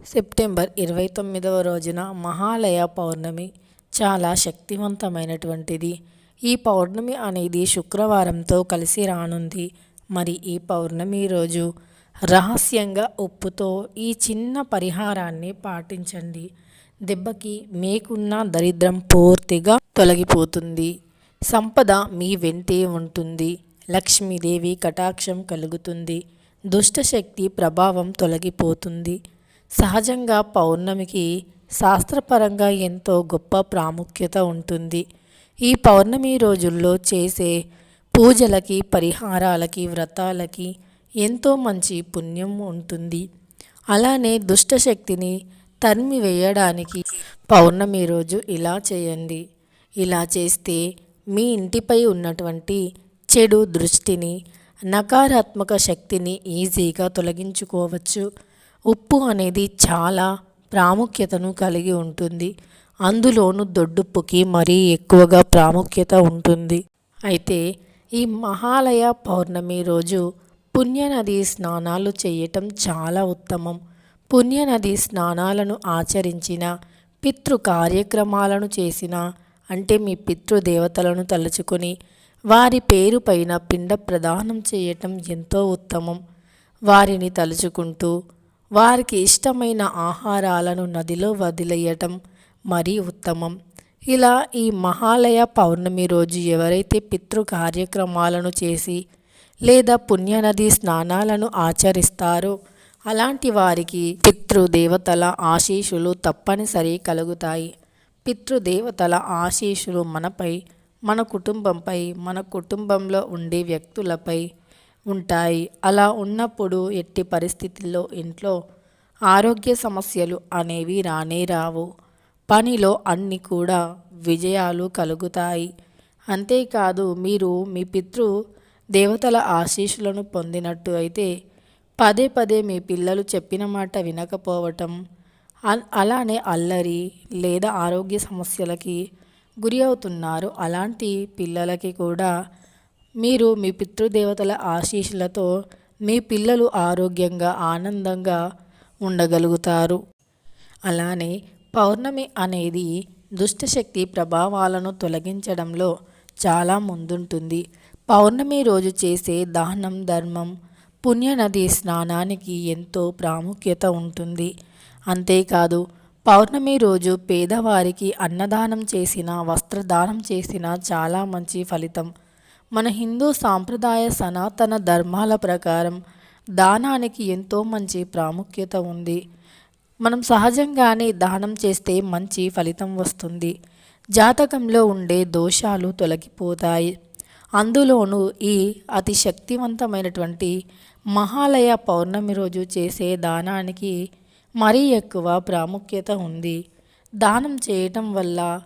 September ఇరవై తొమ్మిదవ రోజున మహాలయ పౌర్ణమి చాలా శక్తివంతమైనటువంటిది. ఈ పౌర్ణమి అనేది శుక్రవారంతో కలిసి రానుంది. మరి ఈ పౌర్ణమి రోజు రహస్యంగా ఉప్పుతో ఈ చిన్న పరిహారాన్ని పాటించండి. దెబ్బకి మీకున్న దరిద్రం పూర్తిగా తొలగిపోతుంది. సంపద మీ వెంటే ఉంటుంది. లక్ష్మీదేవి కటాక్షం కలుగుతుంది. దుష్టశక్తి ప్రభావం తొలగిపోతుంది. సహజంగా పౌర్ణమికి శాస్త్రపరంగా ఎంతో గొప్ప ప్రాముఖ్యత ఉంటుంది. ఈ పౌర్ణమి రోజుల్లో చేసే పూజలకి పరిహారాలకి వ్రతాలకి ఎంతో మంచి పుణ్యం ఉంటుంది. అలానే దుష్టశక్తిని తరిమి వేయడానికి పౌర్ణమి రోజు ఇలా చేయండి. ఇలా చేస్తే మీ ఇంటిపై ఉన్నటువంటి చెడు దృష్టిని నకారాత్మక శక్తిని ఈజీగా తొలగించుకోవచ్చు. ఉప్పు అనేది చాలా ప్రాముఖ్యతను కలిగి ఉంటుంది. అందులోనూ దొడ్డుప్పుకి మరీ ఎక్కువగా ప్రాముఖ్యత ఉంటుంది. అయితే ఈ మహాలయ పౌర్ణమి రోజు పుణ్యనది స్నానాలు చేయటం చాలా ఉత్తమం. పుణ్యనది స్నానాలను ఆచరించిన పితృ కార్యక్రమాలను చేసిన అంటే మీ పితృదేవతలను తలుచుకొని వారి పేరు పైన పిండ ప్రదానం చేయటం ఎంతో ఉత్తమం. వారిని తలుచుకుంటూ వారికి ఇష్టమైన ఆహారాలను నదిలో వదిలేయటం మరీ ఉత్తమం. ఇలా ఈ మహాలయ పౌర్ణమి రోజు ఎవరైతే పితృ కార్యక్రమాలను చేసి లేదా పుణ్యనది స్నానాలను ఆచరిస్తారో అలాంటి వారికి పితృదేవతల ఆశీషులు తప్పనిసరి కలుగుతాయి. పితృదేవతల ఆశీషులు మనపై మన కుటుంబంపై మన కుటుంబంలో ఉండే వ్యక్తులపై ఉంటాయి. అలా ఉన్నప్పుడు ఎట్టి పరిస్థితుల్లో ఇంట్లో ఆరోగ్య సమస్యలు అనేవి రానే రావు. పనిలో అన్ని కూడా విజయాలు కలుగుతాయి. అంతేకాదు మీరు మీ పితృ దేవతల ఆశీస్సులను పొందినట్టు అయితే పదే పదే మీ పిల్లలు చెప్పిన మాట వినకపోవటం అలానే అల్లరి లేదా ఆరోగ్య సమస్యలకి గురి అవుతున్నారు. అలాంటి పిల్లలకి కూడా మీరు మీ పితృదేవతల ఆశీస్సులతో మీ పిల్లలు ఆరోగ్యంగా ఆనందంగా ఉండగలుగుతారు. అలానే పౌర్ణమి అనేది దుష్టశక్తి ప్రభావాలను తొలగించడంలో చాలా ముందుంటుంది. పౌర్ణమి రోజు చేసే దానం ధర్మం పుణ్యనది స్నానానికి ఎంతో ప్రాముఖ్యత ఉంటుంది. అంతేకాదు పౌర్ణమి రోజు పేదవారికి అన్నదానం చేసిన వస్త్రదానం చేసిన చాలా మంచి ఫలితం. మన హిందూ సాంప్రదాయ సనాతన ధర్మాల ప్రకారం దానానికి ఎంతో మంచి ప్రాముఖ్యత ఉంది. మనం సహజంగానే దానం చేస్తే మంచి ఫలితం వస్తుంది. జాతకంలో ఉండే దోషాలు తొలగిపోతాయి. అందులోనూ ఈ అతి శక్తివంతమైనటువంటి మహాలయ పౌర్ణమి రోజు చేసే దానానికి మరీ ఎక్కువ ప్రాముఖ్యత ఉంది. దానం చేయటం వల్ల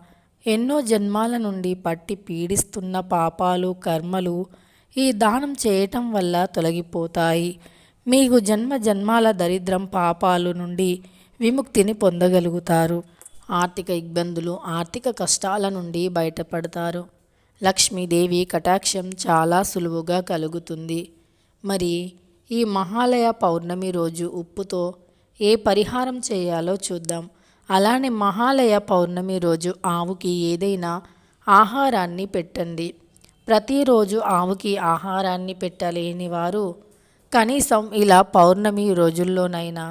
ఎన్నో జన్మాల నుండి పట్టి పీడిస్తున్న పాపాలు కర్మలు ఈ దానం చేయటం వల్ల తొలగిపోతాయి. మీకు జన్మ జన్మాల దరిద్రం పాపాలు నుండి విముక్తిని పొందగలుగుతారు. ఆర్థిక ఇబ్బందులు ఆర్థిక కష్టాల నుండి బయటపడతారు. లక్ష్మీదేవి కటాక్షం చాలా సులువుగా కలుగుతుంది. మరి ఈ మహాలయ పౌర్ణమి రోజు ఉప్పుతో ఏ పరిహారం చేయాలో చూద్దాం. అలానే మహాలయ పౌర్ణమి రోజు ఆవుకి ఏదైనా ఆహారాన్ని పెట్టండి. ప్రతిరోజు ఆవుకి ఆహారాన్ని పెట్టలేని వారు కనీసం ఇలా పౌర్ణమి రోజుల్లోనైనా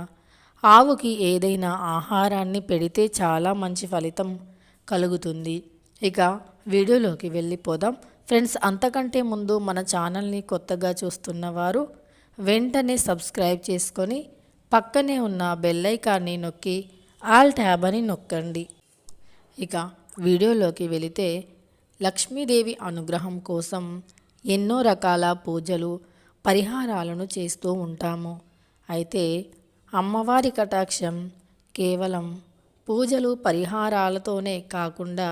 ఆవుకి ఏదైనా ఆహారాన్ని పెడితే చాలా మంచి ఫలితం కలుగుతుంది. ఇక వీడియోలోకి వెళ్ళిపోదాం. ఫ్రెండ్స్ అంతకంటే ముందు మన ఛానల్ని కొత్తగా చూస్తున్నవారు వెంటనే సబ్స్క్రైబ్ చేసుకొని పక్కనే ఉన్న బెల్లైకాన్ని నొక్కి ఆల్ ట్యాబ్ అని నొక్కండి. ఇక వీడియోలోకి వెళితే లక్ష్మీదేవి అనుగ్రహం కోసం ఎన్నో రకాల పూజలు పరిహారాలను చేస్తూ ఉంటాము. అయితే అమ్మవారి కటాక్షం కేవలం పూజలు పరిహారాలతోనే కాకుండా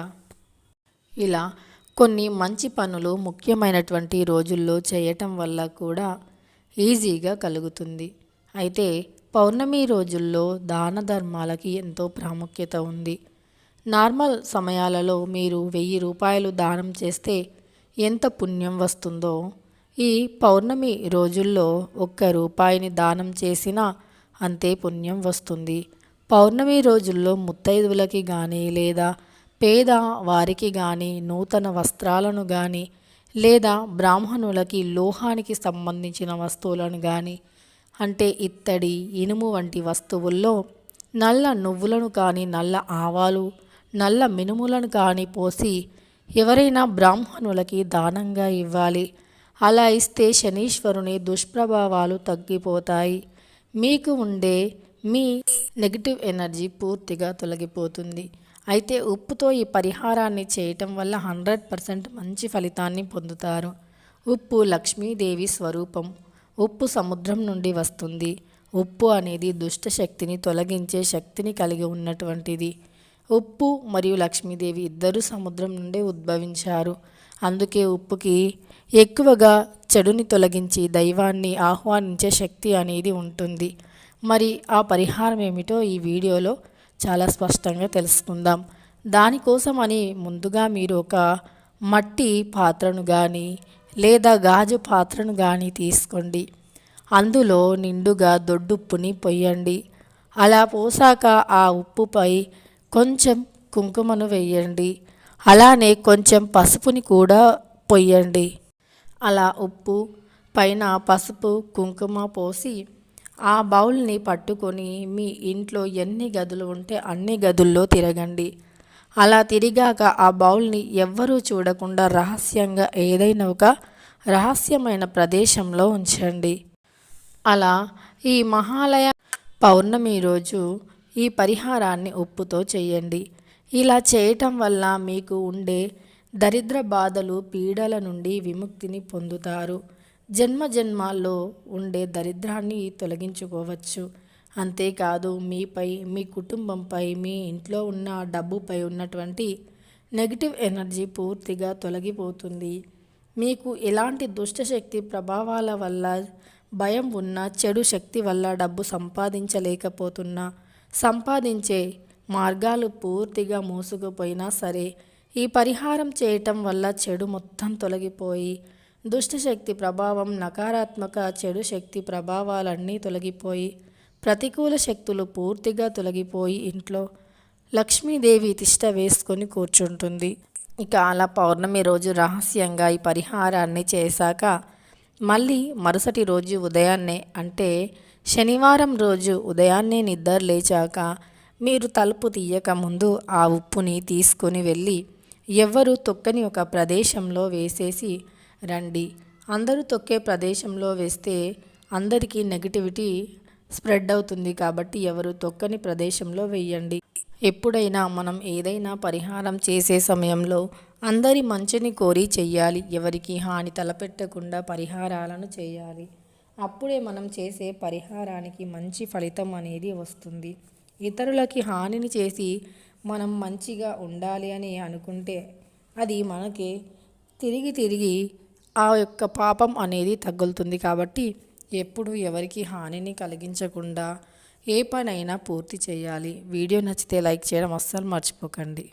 ఇలా కొన్ని మంచి పనులు ముఖ్యమైనటువంటి రోజుల్లో చేయటం వల్ల కూడా ఈజీగా కలుగుతుంది. అయితే పౌర్ణమి రోజుల్లో దాన ధర్మాలకి ఎంతో ప్రాముఖ్యత ఉంది. నార్మల్ సమయాలలో మీరు వెయ్యి రూపాయలు దానం చేస్తే ఎంత పుణ్యం వస్తుందో ఈ పౌర్ణమి రోజుల్లో ఒక్క రూపాయిని దానం చేసినా అంతే పుణ్యం వస్తుంది. పౌర్ణమి రోజుల్లో ముత్తైదువులకి కానీ లేదా పేద వారికి కానీ నూతన వస్త్రాలను కానీ లేదా బ్రాహ్మణులకి లోహానికి సంబంధించిన వస్తువులను కానీ అంటే ఇత్తడి ఇనుము వంటి వస్తువుల్లో నల్ల నువ్వులను కానీ నల్ల ఆవాలు నల్ల మినుములను కానీ పోసి ఎవరైనా బ్రాహ్మణులకి దానంగా ఇవ్వాలి. అలా ఇస్తే శనీశ్వరుని దుష్ప్రభావాలు తగ్గిపోతాయి. మీకు ఉండే మీ నెగిటివ్ ఎనర్జీ పూర్తిగా తొలగిపోతుంది. అయితే ఉప్పుతో ఈ పరిహారాన్ని చేయటం వల్ల హండ్రెడ్ పర్సెంట్ మంచి ఫలితాన్ని పొందుతారు. ఉప్పు లక్ష్మీదేవి స్వరూపం. ఉప్పు సముద్రం నుండి వస్తుంది. ఉప్పు అనేది దుష్ట శక్తిని తొలగించే శక్తిని కలిగి ఉన్నటువంటిది. ఉప్పు మరియు లక్ష్మీదేవి ఇద్దరు సముద్రం నుండి ఉద్భవించారు. అందుకే ఉప్పుకి ఎక్కువగా చెడుని తొలగించి దైవాన్ని ఆహ్వానించే శక్తి అనేది ఉంటుంది. మరి ఆ పరిహారం ఏమిటో ఈ వీడియోలో చాలా స్పష్టంగా తెలుసుకుందాం. దానికోసం అని ముందుగా మీరు ఒక మట్టి పాత్రను కానీ లేదా గాజు పాత్రను కానీ తీసుకోండి. అందులో నిండుగా దొడ్డుప్పుని పొయ్యండి. అలా పోసాక ఆ ఉప్పుపై కొంచెం కుంకుమను వేయండి. అలానే కొంచెం పసుపుని కూడా పొయ్యండి. అలా ఉప్పు పైన పసుపు కుంకుమ పోసి ఆ బౌల్ని పట్టుకొని మీ ఇంట్లో ఎన్ని గదులు ఉంటే అన్ని గదుల్లో తిరగండి. అలా తిరిగాక ఆ బౌల్ని ఎవ్వరూ చూడకుండా రహస్యంగా ఏదైనా ఒక రహస్యమైన ప్రదేశంలో ఉంచండి. అలా ఈ మహాలయ పౌర్ణమి రోజు ఈ పరిహారాన్ని ఉప్పుతో చేయండి. ఇలా చేయటం వల్ల మీకు ఉండే దరిద్ర బాధలు పీడల నుండి విముక్తిని పొందుతారు. జన్మ జన్మాల్లో ఉండే దరిద్రాన్ని తొలగించుకోవచ్చు. అంతేకాదు మీపై మీ కుటుంబంపై మీ ఇంట్లో ఉన్న డబ్బుపై ఉన్నటువంటి నెగిటివ్ ఎనర్జీ పూర్తిగా తొలగిపోతుంది. మీకు ఎలాంటి దుష్టశక్తి ప్రభావాల వల్ల భయం ఉన్న చెడు శక్తి వల్ల డబ్బు సంపాదించలేకపోతున్నా సంపాదించే మార్గాలు పూర్తిగా మూసుకుపోయినా సరే ఈ పరిహారం చేయటం వల్ల చెడు మొత్తం తొలగిపోయి దుష్టశక్తి ప్రభావం నకారాత్మక చెడు శక్తి ప్రభావాలన్నీ తొలగిపోయి ప్రతికూల శక్తులు పూర్తిగా తొలగిపోయి ఇంట్లో లక్ష్మీదేవి తిష్ట వేసుకొని కూర్చుంటుంది. ఇక అలా పౌర్ణమి రోజు రహస్యంగా ఈ పరిహారాన్ని చేశాక మళ్ళీ మరుసటి రోజు ఉదయాన్నే అంటే శనివారం రోజు ఉదయాన్నే నిద్ర లేచాక మీరు తలుపు తీయక ముందు ఆ ఉప్పుని తీసుకొని వెళ్ళి ఎవ్వరు తొక్కని ఒక ప్రదేశంలో వేసేసి రండి. అందరూ తొక్కే ప్రదేశంలో వేస్తే అందరికీ నెగిటివిటీ స్ప్రెడ్ అవుతుంది కాబట్టి ఎవరు తొక్కని ప్రదేశంలో వేయండి. ఎప్పుడైనా మనం ఏదైనా పరిహారం చేసే సమయంలో అందరి మంచిని కోరి చెయ్యాలి. ఎవరికి హాని తలపెట్టకుండా పరిహారాలను చేయాలి. అప్పుడే మనం చేసే పరిహారానికి మంచి ఫలితం అనేది వస్తుంది. ఇతరులకి హానిని చేసి మనం మంచిగా ఉండాలి అని అనుకుంటే అది మనకి తిరిగి తిరిగి ఆ యొక్క పాపం అనేది తగులుతుంది కాబట్టి ఎప్పుడు ఎవరికి హానిని కలిగించకుండా ఏ పనైనా పూర్తి చేయాలి. వీడియో నచ్చితే లైక్ చేయడం అస్సలు మర్చిపోకండి.